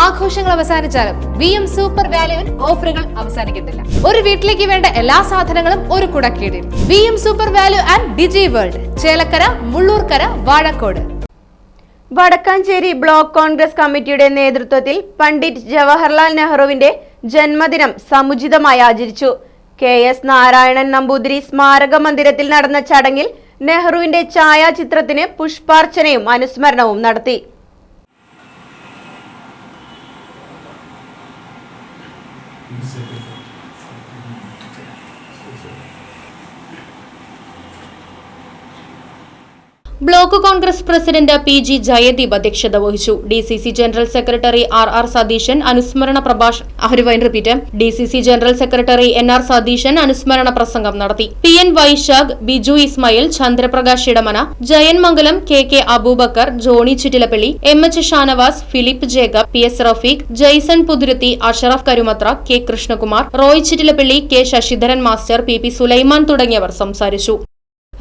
ആഘോഷങ്ങൾ അവസാനിച്ചാലും V M super വാല്യുവിൽ ഓഫറുകൾ അവസാനിക്കുന്നില്ല. ഒരു വീട്ടിലേക്ക് വേണ്ട എല്ലാ സാധനങ്ങളും ഒരു കുടക്കീടിൽ. V M super value and digi world Chelakkara Mullurkara Vazhakode. Wadakkanchery block Congress കമ്മിറ്റിയുടെ നേതൃത്വത്തിൽ പണ്ഡിറ്റ് ജവഹർലാൽ നെഹ്റുവിന്റെ ജന്മദിനം സമുചിതമായി ആചരിച്ചു. കെ എസ് നാരായണൻ നമ്പൂതിരി സ്മാരക മന്ദിരത്തിൽ നടന്ന ചടങ്ങിൽ നെഹ്റുവിന്റെ ഛായാചിത്രത്തിന് പുഷ്പാർച്ചനയും അനുസ്മരണവും നടത്തി. 見せて。block Congress president P G Jayadeep അധ്യക്ഷത വഹിച്ചു. D C C general secretary R R Satheesan അനുസ്മരണ പ്രഭാഷണം repeat D C C general secretary N R Satheesan അനുസ്മരണ പ്രസംഗം നടത്തി. P N Vaishakh Biju Ismail Chandraprakash Edamana Jayanmangalam K K Aboobacker Johny Chittilappally M H Shanavas Philip Jacob P S Rafeeq Jaison Puthurithy Ashraf Karumathra K Krishnakumar Roy Chittilappally K Sasidharan master P P Sulaiman തുടങ്ങിയവർ സംസാരിച്ചു.